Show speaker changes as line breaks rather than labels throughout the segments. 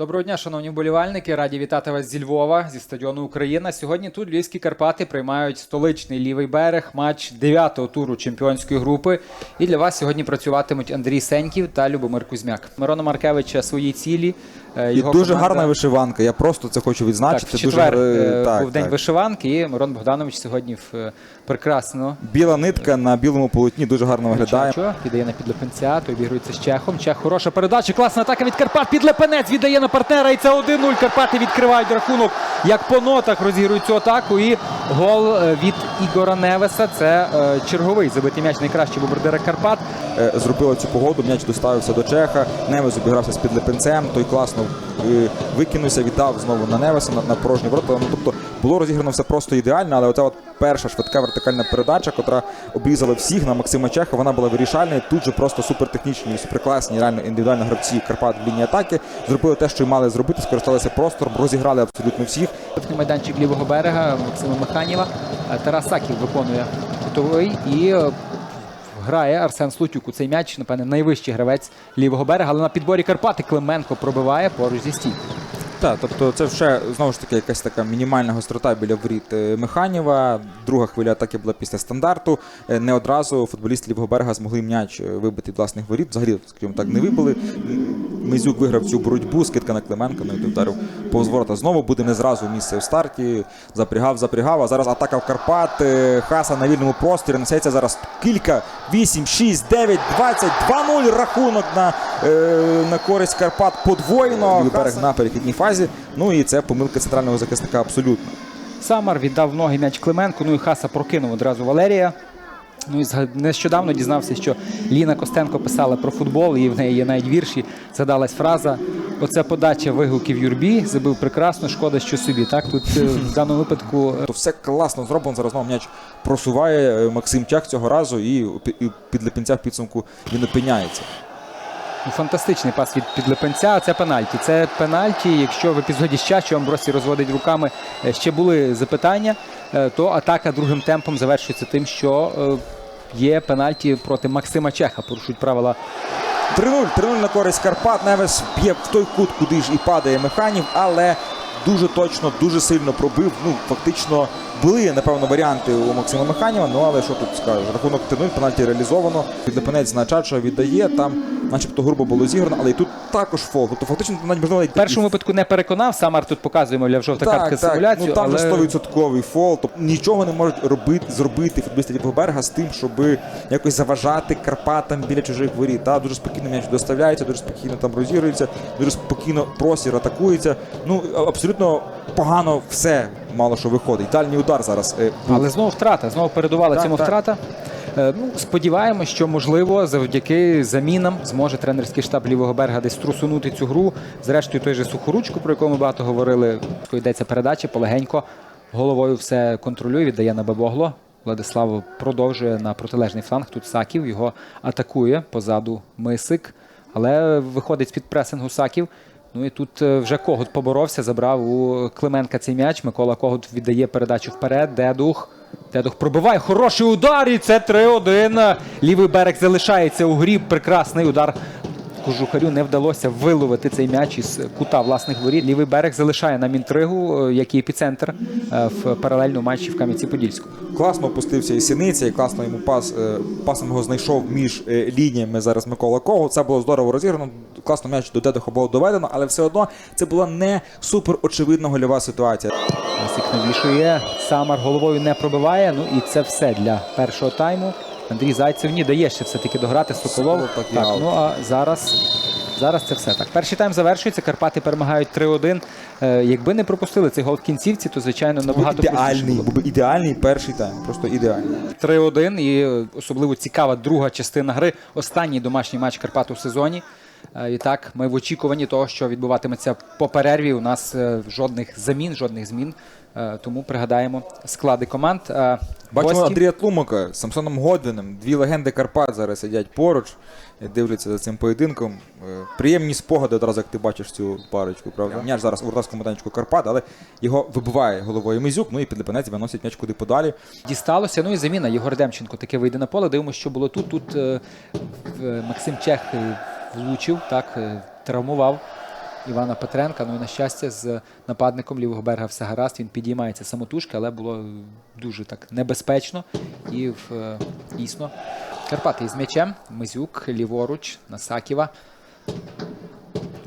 Доброго дня, шановні вболівальники. Раді вітати вас зі Львова, зі стадіону Україна. Сьогодні тут львівські Карпати приймають столичний лівий берег, матч 9-го туру чемпіонської групи. І для вас сьогодні працюватимуть Андрій Сеньків та Любомир Кузьмяк. Мирона Маркевича свої цілі. Е,
І
Його
дуже
команда-
гарна вишиванка. Я просто це хочу
Так,
відзначити.
в четвер
дуже, так,
був день
так.
вишиванки, і Мирон Богданович сьогодні в е, прекрасно
Біла нитка на білому полотні дуже гарно виглядає.
Чачо піддає на підлепенця, той обігрується з Чехом. Чех хороша передача, класна атака від Карпат. Підлепенець віддає на партнера. І це 1-0. Карпати відкривають рахунок. Як по нотах розігрують цю атаку. І гол е, від Ігора Невеса. Це черговий забитий м'яч найкращий бомбардира Карпат.
Зробила цю погоду, м'яч доставився до Чеха. Невес обігрався з підлепенцем. Той класно викинувся, віддав знову на Невеса на, на порожні ворота. Ну, тобто було розіграно все просто ідеально, але оця от перша швидка вертикальна передача, котра обрізала всіх на Максима Чеха, вона була вирішальною. Тут же просто супертехнічні, суперкласні, реально індивідуально гравці Карпат в лінії атаки. Зробили те, що й мали зробити, скористалися простором, розіграли абсолютно всіх.
Майданчик лівого берега Максима Механіва. Е, Тарас Саків виконує кутовий і е, грає Арсен Слутюк у цей м'яч. Напевне, найвищий гравець лівого берега. Але на підборі Карпати Клименко пробиває поруч зі стійкою.
Так, тобто це вже знову ж таки якась така мінімальна гострота біля воріт е, Механіва. Друга хвиля атаки була після стандарту. Е, Не одразу футболісти лівого берега змогли м'яч е, вибити власних воріт. Взагалі, скажімо так, не вибили. Мизюк виграв цю боротьбу, скидка на Клименко, ну і вдарив повз ворота. Знову буде не зразу місце в старті. Запрягав, запрягав. А зараз атака в Карпат. Хаса на вільному просторі. Несеться зараз кілька. 8, 6, 9, 20, 2-0 рахунок на, на користь Карпат подвоєно. Берег на перехідній фазі. Ну і це помилка центрального захисника абсолютно.
Самар віддав ноги м'яч Клименку, ну і Хаса прокинув одразу Валерія. Ну і нещодавно дізнався, що Ліна Костенко писала про футбол, і в неї є навіть вірші. Згадалась фраза: оце подача вигуків Юрбі, забив прекрасно, шкода, що собі. Так тут е, в даному випадку е,
То все класно зроблено. Зараз знову м'яч просуває е, Максим Чах цього разу, і пі- під в підсумку він опиняється.
Фантастичний пас від підлепенця. Це пенальті. Це пенальті. Якщо в епізоді з часу Амбросі розводить руками, е, ще були запитання, е, то атака другим темпом завершується тим, що е, є пенальті проти Максима Чеха. Порушують правила
3-0, 3-0 на користь Карпат. Невес б'є в той кут, куди ж і падає механів, але дуже точно, дуже сильно пробив. Ну, фактично були, напевно, варіанти у Максима Механіва. Ну але що тут скажеш? Рахунок 3-0, пенальті реалізовано. Підлепенець на Чача віддає. Там, начебто, грубо було зіграно, але і тут також фол. Тобто, фактично, навіть можливо,
В першому випадку не переконав. Самар тут показує, мовляв, жовта картка симуляцію.
Ну, там
але...
же 100% фол. Тобто нічого не можуть робити, зробити футболісти Лівого берега з тим, щоб якось заважати Карпатам біля чужих воріт. Та, дуже спокійно м'яч доставляється, дуже спокійно там розігрується, дуже спокійно простір атакується. Ну, а- абсолютно погано все мало що виходить. Дальній удар зараз. е.
Але знову втрата, знову передувала
Так,
цьому
так.
втрата. Е, Ну, сподіваємося, що можливо завдяки замінам зможе тренерський штаб лівого берега десь трусунути цю гру. Зрештою, той же сухоручку, про якого ми багато говорили, йдеться передача, полегенько головою все контролює, віддає на Бабогло. Владислав продовжує на протилежний фланг. Тут Саків його атакує позаду Мисик, але виходить з-під пресингу Саків. Ну і тут е, вже Когут поборовся, забрав у Клименка цей м'яч. Микола Когут віддає передачу вперед. Дедух. Дедух пробиває хороший удар. І це 3-1. Лівий берег залишається у грі. Прекрасний удар. Кожухарю не вдалося виловити цей м'яч із кута власних воріт. Лівий берег залишає нам інтригу, е, як і епіцентр е, в паралельному матчі в Кам'янці-Подільському.
Класно опустився і Синиця, і класно йому пас, е, пасом його знайшов між лініями зараз Микола Кого. Це було здорово розіграно. Класно м'яч до Дедуха було доведено, але все одно це була не супер очевидна гольова ситуація.
Масик навішує. Самар головою не пробиває. Ну і це все для першого тайму. Андрій Зайцев ні дає ще все-таки дограти Соколов.
Так
ну а зараз, зараз це все так. Перший тайм завершується. Карпати перемагають 3-1. Е, якби не пропустили цей гол в кінцівці, то звичайно набагато простіше
ідеальний,
було б.
був ідеальний перший тайм. Просто ідеальний.
3-1 і особливо цікава друга частина гри. Останній домашній матч Карпат у сезоні. Е, І так, ми в очікуванні того, що відбуватиметься по перерві. У нас е, жодних замін, жодних змін. Е, Тому пригадаємо склади команд. Е,
Бачимо
гості-
Андрія Тлумака з Самсоном Годвіним. Дві легенди Карпат зараз сидять поруч, і дивляться за цим поєдинком. Е, Приємні спогади одразу, як ти бачиш цю парочку, правда? М'яч зараз у вратарському майданчику Карпат, але його вибиває головою Мизюк, ну і підлепенець виносить м'яч куди подалі.
Дісталося. Ну і заміна. Єгор Демченко таки вийде на поле. Дивимося, що було тут. Тут е, в- Максим Чех е, влучив, так, е, травмував Івана Петренка. Ну і на щастя, з нападником лівого берега все гаразд. Він підіймається самотужки, але було дуже так небезпечно. І е, дійсно Карпати із м'ячем. Мизюк ліворуч на Саківа.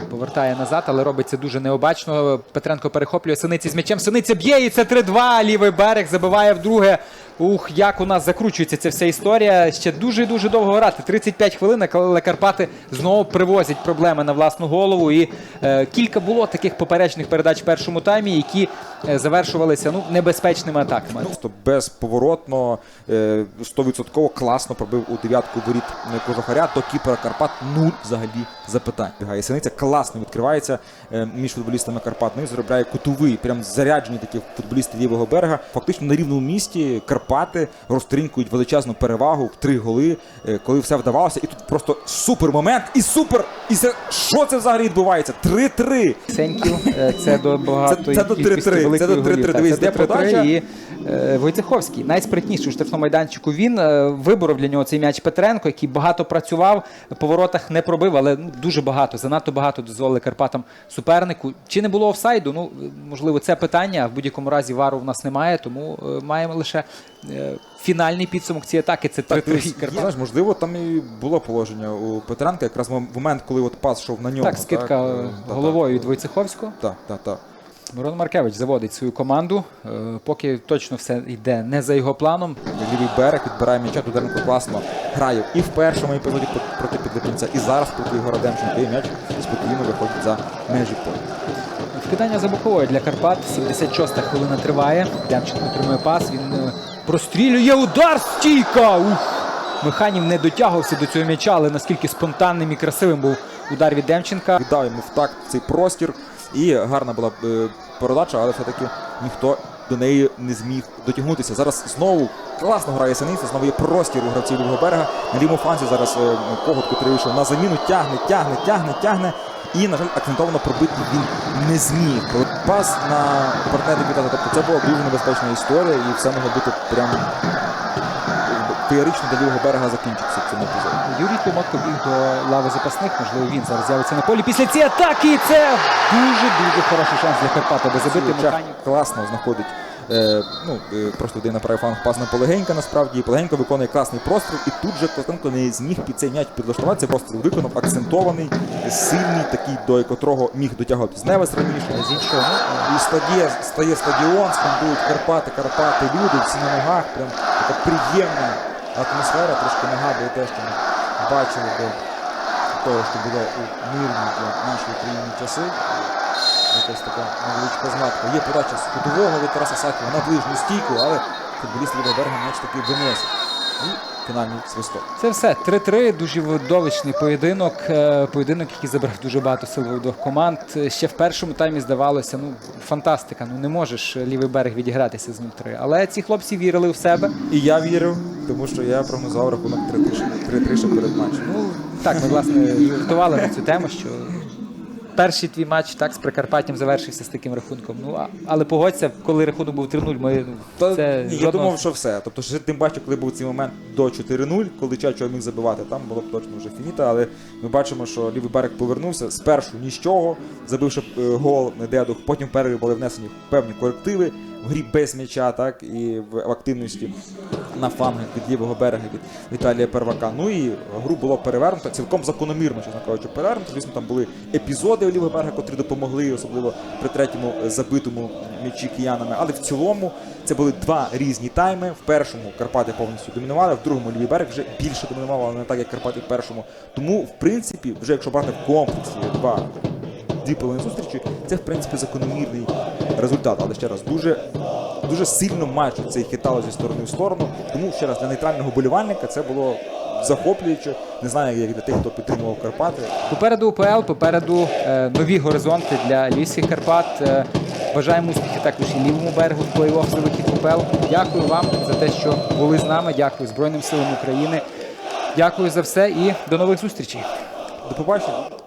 Повертає назад, але робить це дуже необачно. Петренко перехоплює Синиці з м'ячем. Синиця б'є і це 3-2. Лівий берег забиває вдруге. Ух, як у нас закручується ця вся історія. Ще дуже-дуже довго грати. 35 хвилин, але Карпати знову привозять проблеми на власну голову. І е, кілька було таких поперечних передач в першому таймі, які е, завершувалися ну, небезпечними атаками.
Ну, Просто безповоротно, е, 100% класно пробив у дев'ятку воріт Кожухаря, до кіпера Карпат нуль взагалі запитань. Бігає Синиця класно відкривається е, між футболістами Карпат. Ну і заробляє кутовий, прям заряджені такі футболісти лівого берега. Фактично на рівному місті Карпати розтринькують величезну перевагу в три голи, е, коли все вдавалося. І тут просто супер момент, і супер! І це що це взагалі відбувається? 3-3!
Сеньків, це до багатої
Це- до
кількості
3-3, це до 3-3. Дивись, де подача?
І е, Войцеховський, найспритніший у штрафному майданчику. Він е, виборов для нього цей м'яч Петренко, який багато працював, по воротах не пробив, але ну, дуже багато, занадто багато дозволили Карпатам супернику. Чи не було офсайду? Ну, можливо, це питання. В будь-якому разі вару в нас немає, тому маємо лише фінальний підсумок цієї атаки. Це
Так,
3-3 Карпат.
знаєш, можливо, там і було положення у Петренка, якраз в момент, коли от пас йшов на нього.
Так, скидка
е,
е,
та,
головою від. Войцеховського.
Так, так, так.
Мирон Маркевич заводить свою команду. Е, Поки точно все йде не за його планом.
Лівий берег відбирає м'яча, Дуденко класно грає і в першому епізоді проти Підлипінця, і зараз проти Ігора Демченка. І м'яч спокійно виходить за межі поля.
Вкидання за боковою для Карпат. 76-та хвилина триває. Демченко отримує пас. Він е, прострілює удар стійка. Ух! Механів не дотягувався до цього м'яча, але наскільки спонтанним і красивим був удар від Демченка.
Віддав йому в такт цей простір. І гарна була е, передача, але все-таки ніхто до неї не зміг дотягнутися. Зараз знову класно грає Синиця, знову є простір у гравців лівого берега. На лівому фланзі зараз е, Когут, який вийшов на заміну, тягне, тягне, тягне, тягне. І, на жаль, акцентовано пробити він не зміг. Пас на партнера віддати. Тобто це була дуже небезпечна історія, і все могло бути прямо феєрично до лівого берега закінчитися в цьому епізоді.
Юрій Тимотко біг до лави запасних. Можливо, він зараз з'явиться на полі. Після цієї атаки і це дуже-дуже хороший шанс для Карпата, де забити механів.
класно знаходить. Е, ну, е, просто йде на правий фланг пас на Полегенька, насправді. І Полегенько виконує класний простріл, і тут же Костенко не зміг під цей м'яч підлаштуватися. Простріл виконав, акцентований, сильний, такий, до котрого міг дотягуватись Невес раніше.
З іншого, ну,
І стає, стає стадіон, скандують Карпати, Карпати, люди, всі на ногах. Прям така приємна атмосфера, трошки нагадує те, що ми бачили до того, що було у мирні для нашої країни часи. Якась така невеличка згадка. Є подача з кутового від Тараса Сакова на ближню стійку, але футболіст Ліда Берга м'яч таки виносить. Фінальний свисток.
Це все 3-3, дуже видовищний поєдинок. Е, Поєдинок, який забрав дуже багато сил в обох команд. Ще в першому таймі здавалося, ну фантастика. Ну не можеш лівий берег відігратися з 0-3. Але ці хлопці вірили в себе.
І я вірив, тому що я прогнозував рахунок 3-3 ще перед матчем.
Ну так, ми власне жартували на цю тему, що перший твій матч так з Прикарпаттям завершився з таким рахунком. Ну а, але погодься, коли рахунок був 3-0, ми ну,
Та,
це
я
жодного-
думав, що все. Тобто, ще тим паче, коли був цей момент до 4-0, коли Чачо міг забивати, там було б точно вже фініта. Але ми бачимо, що лівий берег повернувся спершу нічого, забивши е, гол Дедух. Потім перерві були внесені певні корективи в грі без м'яча, так і в активності на флангах від лівого берега від Віталія Первака. Ну і гру було перевернуто, цілком закономірно, чесно кажучи, перевернуто. Звісно, там були епізоди у лівого берега, котрі допомогли, особливо при третьому забитому м'ячі киянами. Але в цілому це були два різні тайми. В першому Карпати повністю домінували, в другому лівий берег вже більше домінував, але не так, як Карпати в першому. Тому, в принципі, вже якщо брати в комплексі два дві половини зустрічі, це в принципі закономірний результат. Але ще раз дуже. Дуже сильно матч цей хитало зі сторони в сторону. Тому ще раз для нейтрального болівальника це було захоплююче. Не знаю, як для тих, хто підтримував Карпати.
Попереду УПЛ, попереду е, нові горизонти для Львівських Карпат. Е, бажаємо успіхів також і лівому берегу в плей-офф за вихід в УПЛ. Дякую вам за те, що були з нами. Дякую Збройним силам України. Дякую за все і до нових зустрічей.
До побачення.